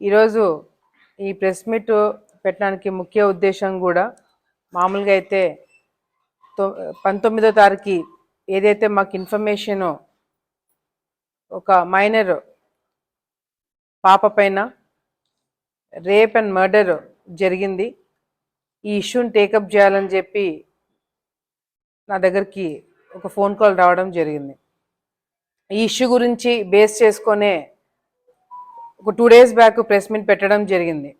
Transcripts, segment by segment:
ఈరోజు ఈ press meet పెట్టడానికి ముఖ్య ఉద్దేశం కూడా మామూలుగా అయితే తొ- పంతొమ్మిదో తారీఖు ఏదైతే మాకు ఇన్ఫర్మేషన్ ఒక మైనర్ పాప పైన రేప్ అండ్ మర్డర్ జరిగింది ఈ ఇష్యూని టేకప్ చేయాలని చెప్పి నా దగ్గరికి ఒక ఫోన్ కాల్ రావడం జరిగింది. ఈ ఇష్యూ గురించి బేస్ చేసుకొనే ఒక two days back press meet పెట్టడం జరిగింది.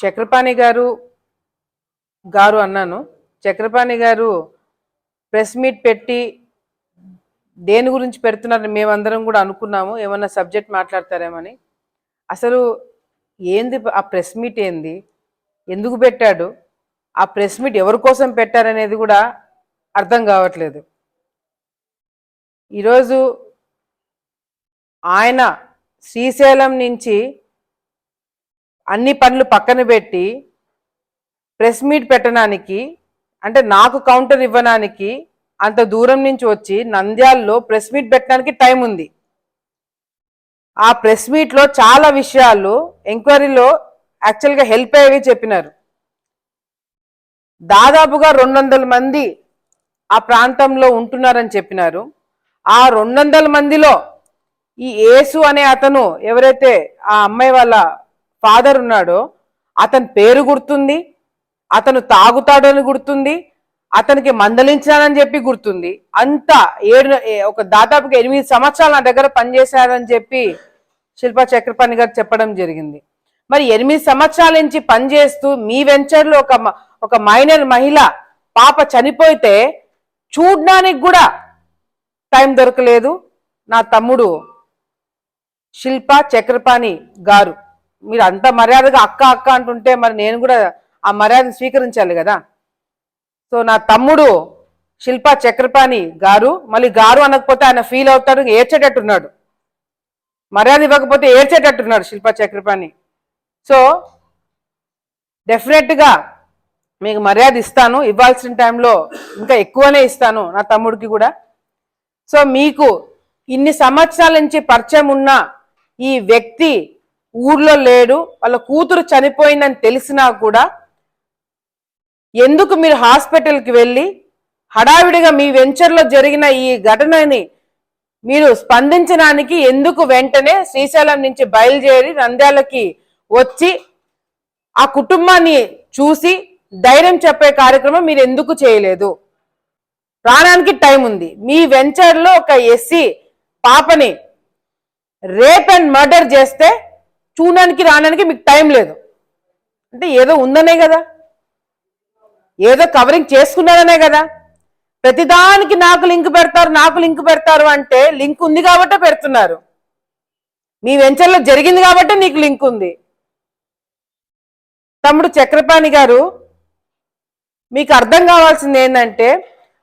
చక్రపాణి గారు గారు అన్నాను చక్రపాణి గారు ప్రెస్ మీట్ పెట్టి దేని గురించి పెడుతున్నారని మేమందరం కూడా అనుకున్నాము ఏమన్నా సబ్జెక్ట్ మాట్లాడతారేమని. అసలు ఏంది ఆ ప్రెస్ మీట్ ఏంది? ఎందుకు పెట్టాడు? ఆ ప్రెస్ మీట్ ఎవరి కోసం పెట్టారనేది కూడా అర్థం కావట్లేదు. ఈరోజు ఆయన శ్రీశైలం నుంచి అన్ని పనులు పక్కన పెట్టి ప్రెస్ మీట్ పెట్టడానికి అంటే నాకు కౌంటర్ ఇవ్వడానికి అంత దూరం నుంచి వచ్చి నంద్యాలలో ప్రెస్ మీట్ పెట్టడానికి టైం ఉంది. ఆ ప్రెస్ మీట్లో చాలా విషయాలు ఎంక్వైరీలో యాక్చువల్గా హెల్ప్ అయ్యేవి చెప్పినారు. దాదాపుగా రెండు వందల మంది ఆ ప్రాంతంలో ఉంటున్నారని చెప్పినారు. ఆ రెండు వందల మందిలో ఈ యేసు అనే అతను ఎవరైతే ఆ అమ్మాయి వాళ్ళ ఫాదర్ ఉన్నాడో అతని పేరు గుర్తుంది అతను తాగుతాడని గుర్తుంది అతనికి మందలించానని చెప్పి గుర్తుంది. అంతా ఏడు ఏ- ఒక దాదాపుగా ఎనిమిది సంవత్సరాలు నా దగ్గర పనిచేశారని చెప్పి శిల్పా చక్రపాణి గారు చెప్పడం జరిగింది. మరి ఎనిమిది సంవత్సరాల నుంచి పనిచేస్తూ మీ వెంచర్లో ఒక మ- ఒక మైనర్ మహిళ పాప చనిపోతే చూడడానికి కూడా టైం దొరకలేదు. నా తమ్ముడు శిల్ప చక్రపాణి గారు. మీరు అంత మర్యాదగా అక్క అక్క అంటుంటే మరి నేను కూడా ఆ మర్యాదను స్వీకరించాలి కదా. సో నా తమ్ముడు శిల్ప చక్రపాణి గారు మళ్ళీ గారు అనకపోతే ఆయన ఫీల్ అవుతాడు ఏడ్చేటట్టున్నాడు. మర్యాద ఇవ్వకపోతే ఏడ్చేటట్టున్నాడు శిల్ప చక్రపాణి. సో డెఫినెట్గా మీకు మర్యాద ఇస్తాను ఇవ్వాల్సిన టైంలో ఇంకా ఎక్కువనే ఇస్తాను నా తమ్ముడికి కూడా. సో మీకు ఇన్ని సంవత్సరాల నుంచి పరిచయం ఉన్న ఈ వ్యక్తి ఊర్లో లేడు వాళ్ళ కూతురు చనిపోయిందని తెలిసినా కూడా ఎందుకు మీరు హాస్పిటల్కి వెళ్ళి హడావిడిగా మీ వెంచర్లో జరిగిన ఈ ఘటనని మీరు స్పందించడానికి ఎందుకు వెంటనే శ్రీశైలం నుంచి బయలుదేరి నంద్యాలకి వచ్చి ఆ కుటుంబాన్ని చూసి ధైర్యం చెప్పే కార్యక్రమం మీరు ఎందుకు చేయలేదు? రావడానికి టైం ఉంది. మీ వెంచర్లో ఒక ఎస్సీ పాపని రేప్ అండ్ మర్డర్ చేస్తే చూడడానికి రావడానికి మీకు టైం లేదు. అంటే ఏదో ఉందనే కదా. ఏదో కవరింగ్ చేసుకున్నారనే కదా. ప్రతిదానికి నాకు లింక్ పెడతారు నాకు లింక్ పెడతారు అంటే లింక్ ఉంది కాబట్టే పెడుతున్నారు. మీ వెంచర్లో జరిగింది కాబట్టే నీకు లింక్ ఉంది. తమ్ముడు చక్రపాణి గారు మీకు అర్థం కావాల్సింది ఏంటంటే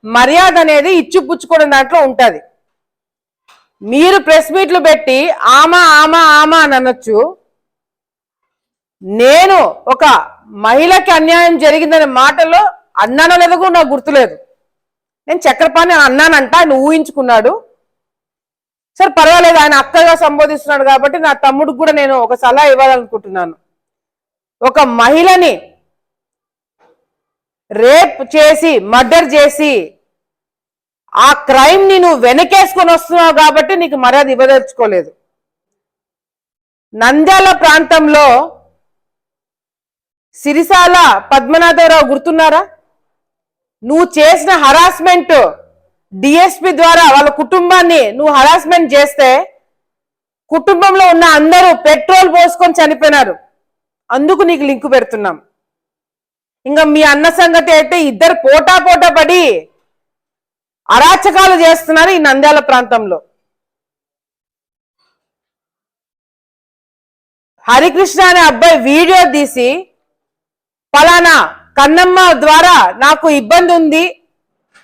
మర్యాద అనేది ఇచ్చి పుచ్చుకోవడం దాంట్లో ఉంటుంది. మీరు ప్రెస్ మీట్లు పెట్టి ఆమా ఆమా ఆమా అని అనొచ్చు. నేను ఒక మహిళకి అన్యాయం జరిగిందనే మాటలో అన్నానో లేదో కూడా నాకు గుర్తులేదు. నేను చక్రపాణి అన్నానంట ఆయన ఊహించుకున్నాడు. సరే పర్వాలేదు ఆయన అక్కగా సంబోధిస్తున్నాడు కాబట్టి నా తమ్ముడికి కూడా నేను ఒక సలహా ఇవ్వాలనుకుంటున్నాను. ఒక మహిళని రేప్ చేసి మర్డర్ చేసి ఆ క్రైమ్ని నువ్వు వెనకేసుకొని వస్తున్నావు కాబట్టి నీకు మర్యాద ఇవ్వదలుచుకోలేదు. నంద్యాల ప్రాంతంలో సిరిసాల పద్మనాభరావు గుర్తున్నారా? నువ్వు చేసిన హరాస్మెంట్ డిఎస్పి ద్వారా వాళ్ళ కుటుంబాన్ని నువ్వు హరాస్మెంట్ చేస్తే కుటుంబంలో ఉన్న అందరూ పెట్రోల్ పోసుకొని చనిపోయినారు. అందుకు నీకు లింక్ పెడుతున్నాం. ఇంకా మీ అన్న సంగతి అయితే ఇద్దరు పోటా పోటా పడి అరాచకాలు చేస్తున్నారు ఈ నంద్యాల ప్రాంతంలో. హరికృష్ణ అనే అబ్బాయి వీడియో తీసి ఫలానా కన్నమ్మ ద్వారా నాకు ఇబ్బంది ఉంది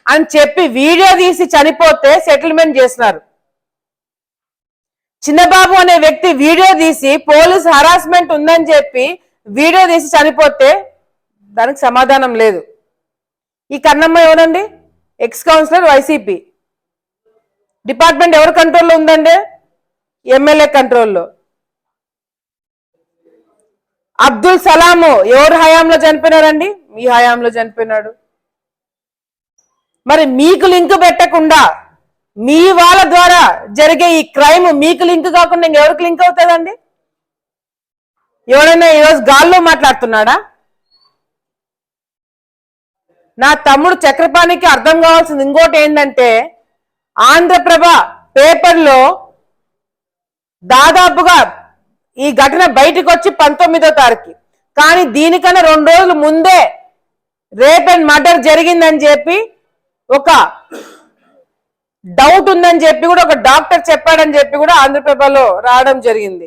అని చెప్పి వీడియో తీసి చనిపోతే సెటిల్మెంట్ చేసినారు. చిన్నబాబు అనే వ్యక్తి వీడియో తీసి పోలీస్ హరాస్మెంట్ ఉందని చెప్పి వీడియో తీసి చనిపోతే దానికి సమాధానం లేదు. ఈ కన్నమ్మ ఎవరండి? ఎక్స్ కౌన్సిలర్ వైసీపీ డిపార్ట్మెంట్ ఎవరి కంట్రోల్లో ఉందండి? ఎమ్మెల్యే కంట్రోల్లో అబ్దుల్ సలాము ఎవరు హయాంలో చనిపోయినారండి? మీ హయాంలో చనిపోయినాడు. మరి మీకు లింక్ పెట్టకుండా మీ వాళ్ళ ద్వారా జరిగే ఈ క్రైమ్ మీకు లింక్ కాకుండా ఇంకెవరికి లింక్ అవుతుందండి? ఎవడైనా ఈరోజు గాల్లో మాట్లాడుతున్నాడా? నా తమ్ముడు చక్రపాణికి అర్థం కావాల్సింది ఇంకోటి ఏంటంటే ఆంధ్రప్రభ పేపర్లో దాదాపుగా ఈ ఘటన బయటకు వచ్చి పంతొమ్మిదో తారీఖు. కానీ దీనికన్నా రెండు రోజులు ముందే రేప్ అండ్ మర్డర్ జరిగిందని చెప్పి ఒక డౌట్ ఉందని చెప్పి కూడా ఒక డాక్టర్ చెప్పాడని చెప్పి కూడా ఆంధ్రప్రభలో రావడం జరిగింది.